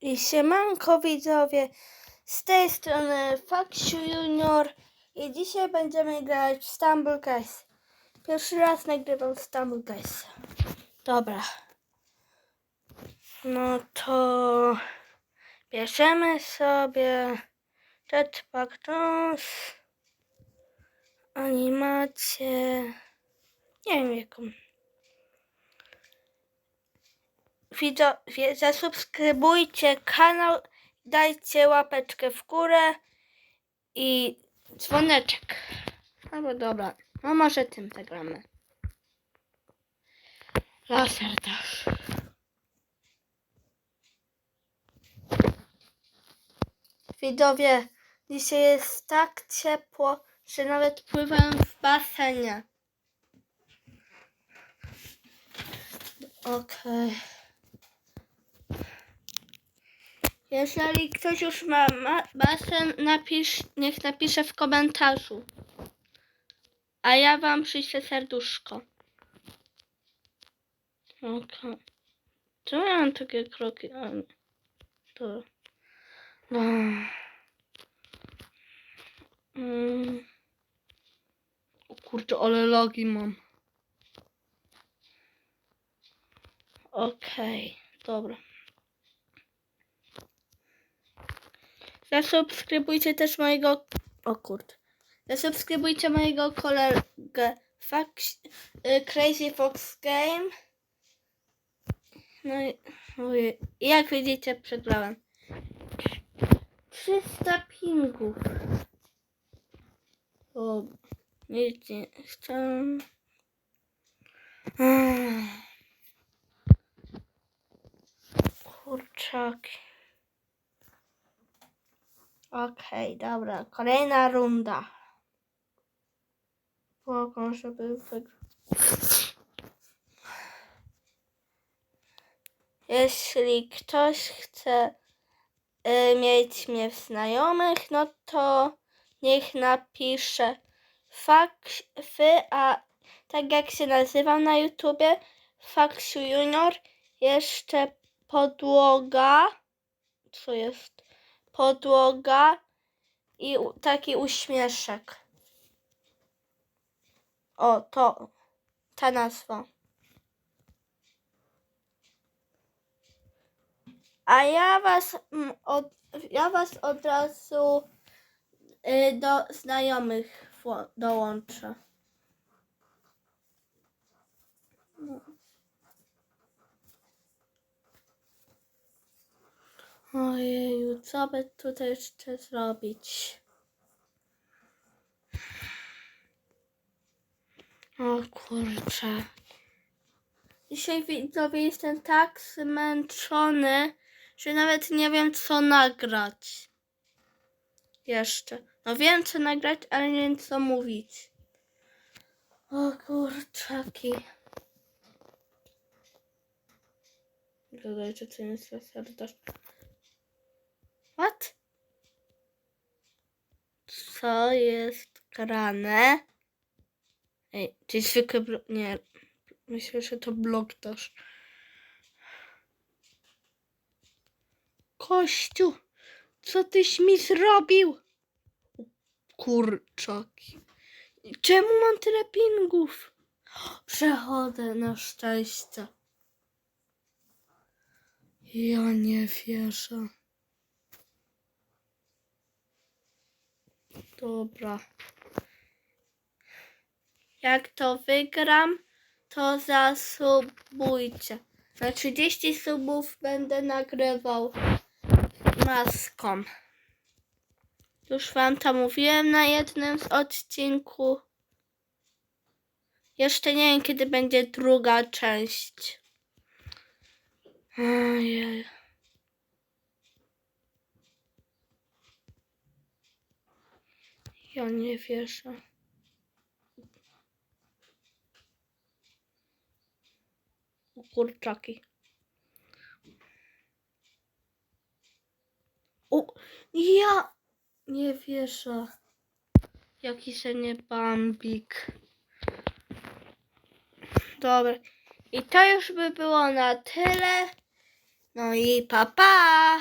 I siemanko widzowie, z tej strony Faksiu Junior i dzisiaj będziemy grać w Stumble Guys. Pierwszy raz nagrywam Stumble Guys. Dobra. No to bierzemy sobie Jetpack Jones, animację, nie wiem jaką. Widzowie, zasubskrybujcie kanał, dajcie łapeczkę w górę i dzwoneczek. Albo dobra, no może tym zagramy. Laser też. Widzowie, dzisiaj jest tak ciepło, że nawet pływam w basenie. Okej. Jeżeli ktoś już ma, basen, napisz, niech napisze w komentarzu. A ja wam przyślę serduszko. Okej. Czemu ja mam takie kroki? A. To... No. Mm. O kurczę, ale logi mam. Okej, dobra. Zasubskrybujcie też mojego. O kurde. Zasubskrybujcie mojego kolegę Fox, y, Crazy Fox Game. No i ojej, jak widzicie, przegrałem. 300 pingów. O, nic nie chcę. Mm. Kurczaki. Okej, dobra. Kolejna runda. Pokon, żeby wygrać. Jeśli ktoś chce y, mieć mnie w znajomych, no to niech napisze faks, fy, a tak jak się nazywam na YouTubie, Faksiu Junior, jeszcze podłoga, co jest? Podłoga i taki uśmieszek. O, to, ta nazwa. A ja was, mm, od, ja was od razu y, do znajomych dołączę. No. Ojeju, co by tutaj jeszcze zrobić? O kurczę. Dzisiaj widzowie jestem tak zmęczony, że nawet nie wiem co nagrać. Jeszcze. No wiem co nagrać, ale nie wiem co mówić. O kurczaki. Dodajcie co jest serdecznie. Co jest grane? Ej, czy zwykły blok? Nie. Myślę, że to blok też. Kościół, co tyś mi zrobił? Kurczaki. Czemu mam tyle pingów? Przechodzę na szczęście. Ja nie wierzę. Dobra. Jak to wygram, to zasubujcie. Na 30 subów będę nagrywał maską. Już wam to mówiłem na jednym z odcinku. Jeszcze nie wiem, kiedy będzie druga część. Ojej. Ja nie wierzę. Kurczaki. O, ja nie wierzę. Jaki się nie bambik. Dobra. I to już by było na tyle. No i pa pa!